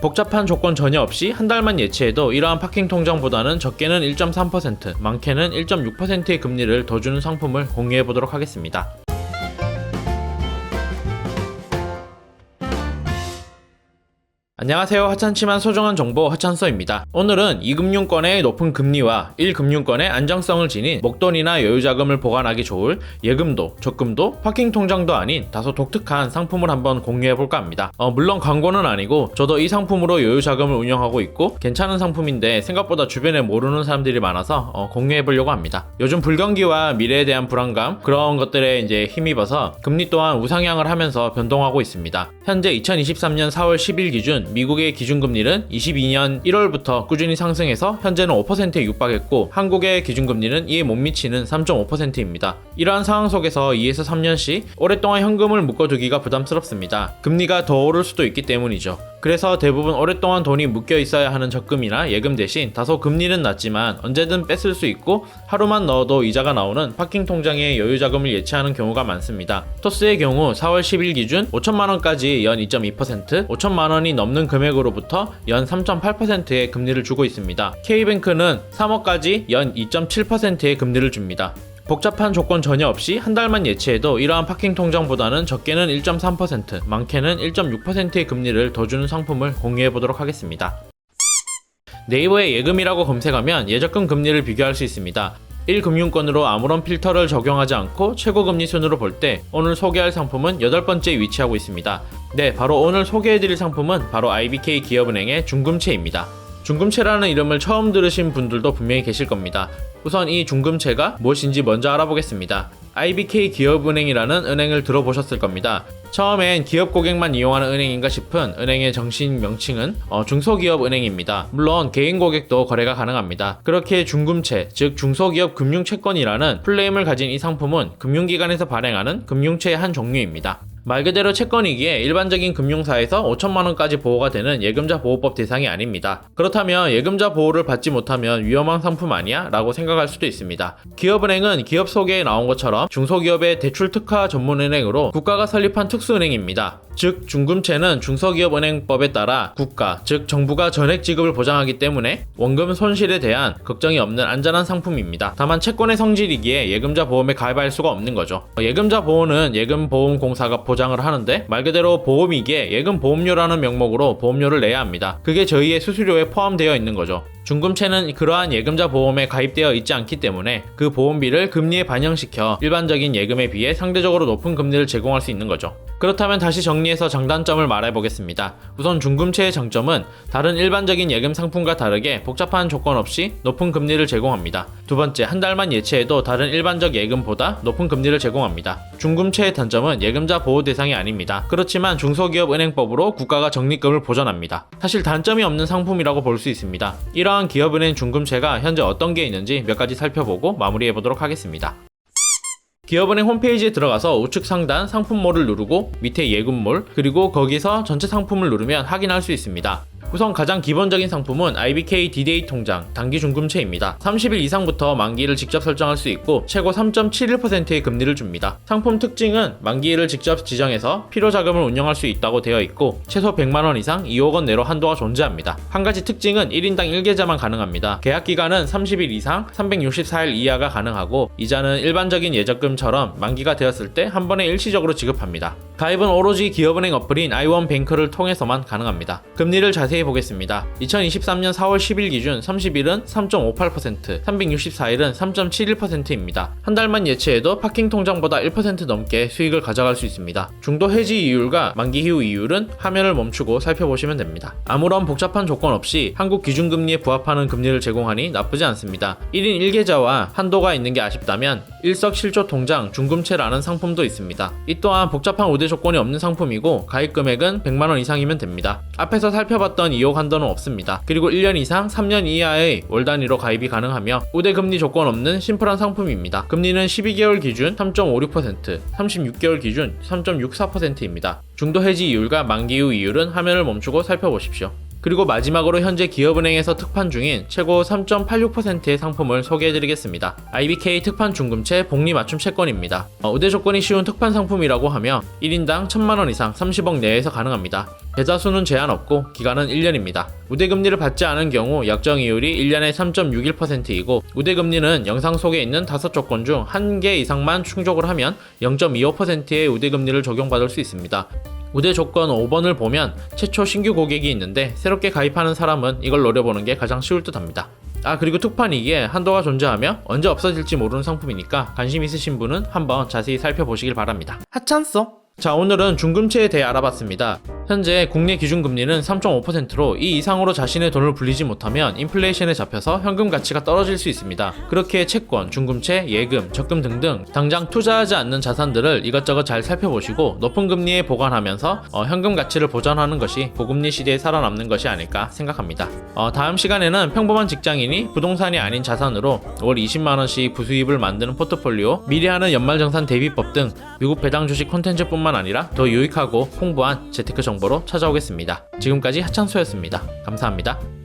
복잡한 조건 전혀 없이 한 달만 예치해도 이러한 파킹 통장보다는 적게는 1.3%, 많게는 1.6%의 금리를 더 주는 상품을 공유해 보도록 하겠습니다. 안녕하세요. 하찮지만 소중한 정보 하찬서입니다. 오늘은 2금융권의 높은 금리와 1금융권의 안정성을 지닌 목돈이나 여유자금을 보관하기 좋을 예금도, 적금도, 파킹 통장도 아닌 다소 독특한 상품을 한번 공유해 볼까 합니다. 어, 물론 광고는 아니고 저도 이 상품으로 여유자금을 운영하고 있고 괜찮은 상품인데 생각보다 주변에 모르는 사람들이 많아서 어, 공유해 보려고 합니다. 요즘 불경기와 미래에 대한 불안감 그런 것들에 이제 힘입어서 금리 또한 우상향을 하면서 변동하고 있습니다. 현재 2023년 4월 10일 기준 미국의 기준금리는 22년 1월부터 꾸준히 상승해서 현재는 5%에 육박했고 한국의 기준금리는 이에 못 미치는 3.5%입니다. 이러한 상황 속에서 2에서 3년씩 오랫동안 현금을 묶어두기가 부담스럽습니다. 금리가 더 오를 수도 있기 때문이죠. 그래서 대부분 오랫동안 돈이 묶여 있어야 하는 적금이나 예금 대신 다소 금리는 낮지만 언제든 뺐을 수 있고 하루만 넣어도 이자가 나오는 파킹 통장에 여유 자금을 예치하는 경우가 많습니다. 토스의 경우 4월 10일 기준 5천만 원까지 연 2.2%, 5천만 원이 넘는 금액으로부터 연 3.8%의 금리를 주고 있습니다. K뱅크는 3억까지 연 2.7%의 금리를 줍니다. 복잡한 조건 전혀 없이 한 달만 예치해도 이러한 파킹 통장보다는 적게는 1.3%, 많게는 1.6%의 금리를 더 주는 상품을 공유해 보도록 하겠습니다. 네이버에 예금이라고 검색하면 예적금 금리를 비교할 수 있습니다. 1금융권으로 아무런 필터를 적용하지 않고 최고금리 순으로 볼 때 오늘 소개할 상품은 8번째에 위치하고 있습니다. 네, 바로 오늘 소개해드릴 상품은 바로 IBK 기업은행의 중금채입니다. 중금채라는 이름을 처음 들으신 분들도 분명히 계실 겁니다. 우선 이 중금채가 무엇인지 먼저 알아보겠습니다. IBK 기업은행이라는 은행을 들어보셨을 겁니다. 처음엔 기업 고객만 이용하는 은행인가 싶은 은행의 정식 명칭은 어, 중소기업 은행입니다. 물론 개인 고객도 거래가 가능합니다. 그렇게 중금채, 즉 중소기업 금융채권이라는 플레임을 가진 이 상품은 금융기관에서 발행하는 금융채의 한 종류입니다. 말 그대로 채권이기에 일반적인 금융사에서 5천만 원까지 보호가 되는 예금자 보호법 대상이 아닙니다. 그렇다면 예금자 보호를 받지 못하면 위험한 상품 아니야? 라고 생각할 수도 있습니다. 기업은행은 기업 소개에 나온 것처럼 중소기업의 대출 특화 전문은행으로 국가가 설립한 특수은행입니다. 즉 중금채는 중소기업은행법에 따라 국가, 즉 정부가 전액 지급을 보장하기 때문에 원금 손실에 대한 걱정이 없는 안전한 상품입니다. 다만 채권의 성질이기에 예금자 보험에 가입할 수가 없는 거죠. 예금자 보호는 예금보험공사가 보장을 하는데 말 그대로 보험이기에 예금 보험료라는 명목으로 보험료를 내야 합니다. 그게 저희의 수수료에 포함되어 있는 거죠. 중금채는 그러한 예금자 보험에 가입되어 있지 않기 때문에 그 보험비를 금리에 반영시켜 일반적인 예금에 비해 상대적으로 높은 금리를 제공할 수 있는 거죠. 그렇다면 다시 정리해서 장단점을 말해 보겠습니다. 우선 중금채의 장점은 다른 일반적인 예금 상품과 다르게 복잡한 조건 없이 높은 금리를 제공합니다. 두 번째, 한 달만 예치해도 다른 일반적 예금보다 높은 금리를 제공합니다. 중금채의 단점은 예금자 보호 대상이 아닙니다. 그렇지만 중소기업 은행법으로 국가가 적립금을 보전합니다. 사실 단점이 없는 상품이라고 볼 수 있습니다. 이러한 기업은행 중금채가 현재 어떤 게 있는지 몇 가지 살펴보고 마무리해 보도록 하겠습니다. 기업은행 홈페이지에 들어가서 우측 상단 상품몰을 누르고 밑에 예금몰 그리고 거기서 전체 상품을 누르면 확인할 수 있습니다. 우선 가장 기본적인 상품은 IBK D-Day 통장 단기 중금채입니다. 30일 이상부터 만기를 직접 설정할 수 있고 최고 3.71%의 금리를 줍니다. 상품 특징은 만기일을 직접 지정해서 필요 자금을 운영할 수 있다고 되어 있고 최소 100만 원 이상 2억 원 내로 한도가 존재합니다. 한 가지 특징은 1인당 1계좌만 가능합니다. 계약 기간은 30일 이상 364일 이하가 가능하고 이자는 일반적인 예적금처럼 만기가 되었을 때 한 번에 일시적으로 지급합니다. 가입은 오로지 기업은행 어플인 i1뱅크를 통해서만 가능합니다. 금리를 자세히 보겠습니다. 2023년 4월 10일 기준 30일은 3.58%, 364일은 3.71%입니다. 한 달만 예치해도 파킹 통장보다 1% 넘게 수익을 가져갈 수 있습니다. 중도 해지 이율과 만기 이후 이율은 화면을 멈추고 살펴보시면 됩니다. 아무런 복잡한 조건 없이 한국 기준금리에 부합하는 금리를 제공하니 나쁘지 않습니다. 1인 1계좌와 한도가 있는 게 아쉽다면 일석실조 통장 중금채라는 상품도 있습니다. 이 또한 복잡한 우대 조건이 없는 상품이고 가입 금액은 100만원 이상이면 됩니다. 앞에서 살펴봤던 2억 한도는 없습니다. 그리고 1년 이상 3년 이하의 월 단위로 가입이 가능하며 우대 금리 조건 없는 심플한 상품입니다. 금리는 12개월 기준 3.56%, 36개월 기준 3.64%입니다. 중도 해지 이율과 만기 후 이율은 화면을 멈추고 살펴보십시오. 그리고 마지막으로 현재 기업은행에서 특판 중인 최고 3.86%의 상품을 소개해드리겠습니다. IBK 특판 중금채 복리 맞춤 채권입니다. 어, 우대 조건이 쉬운 특판 상품이라고 하며 1인당 1000만원 이상 30억 내에서 가능합니다. 계좌 수는 제한 없고 기간은 1년입니다. 우대금리를 받지 않은 경우 약정 이율이 1년에 3.61%이고 우대금리는 영상 속에 있는 5조건 중 1개 이상만 충족을 하면 0.25%의 우대금리를 적용받을 수 있습니다. 우대 조건 5번을 보면 최초 신규 고객이 있는데 새롭게 가입하는 사람은 이걸 노려보는 게 가장 쉬울 듯 합니다. 아 그리고 특판이기에 한도가 존재하며 언제 없어질지 모르는 상품이니까 관심 있으신 분은 한번 자세히 살펴보시길 바랍니다. 하찬소? 자 오늘은 중금채에 대해 알아봤습니다. 현재 국내 기준금리는 3.5%로 이 이상으로 자신의 돈을 불리지 못하면 인플레이션에 잡혀서 현금 가치가 떨어질 수 있습니다. 그렇게 채권, 중금채, 예금, 적금 등등 당장 투자하지 않는 자산들을 이것저것 잘 살펴보시고 높은 금리에 보관하면서 어, 현금 가치를 보전하는 것이 고금리 시대에 살아남는 것이 아닐까 생각합니다. 어, 다음 시간에는 평범한 직장인이 부동산이 아닌 자산으로 월 20만원씩 부수입을 만드는 포트폴리오, 미리 하는 연말정산 대비법 등 미국 배당 주식 콘텐츠뿐만 아니라 더 유익하고 풍부한 재테크 정보 로 찾아오겠습니다. 지금까지 하창수였습니다. 감사합니다.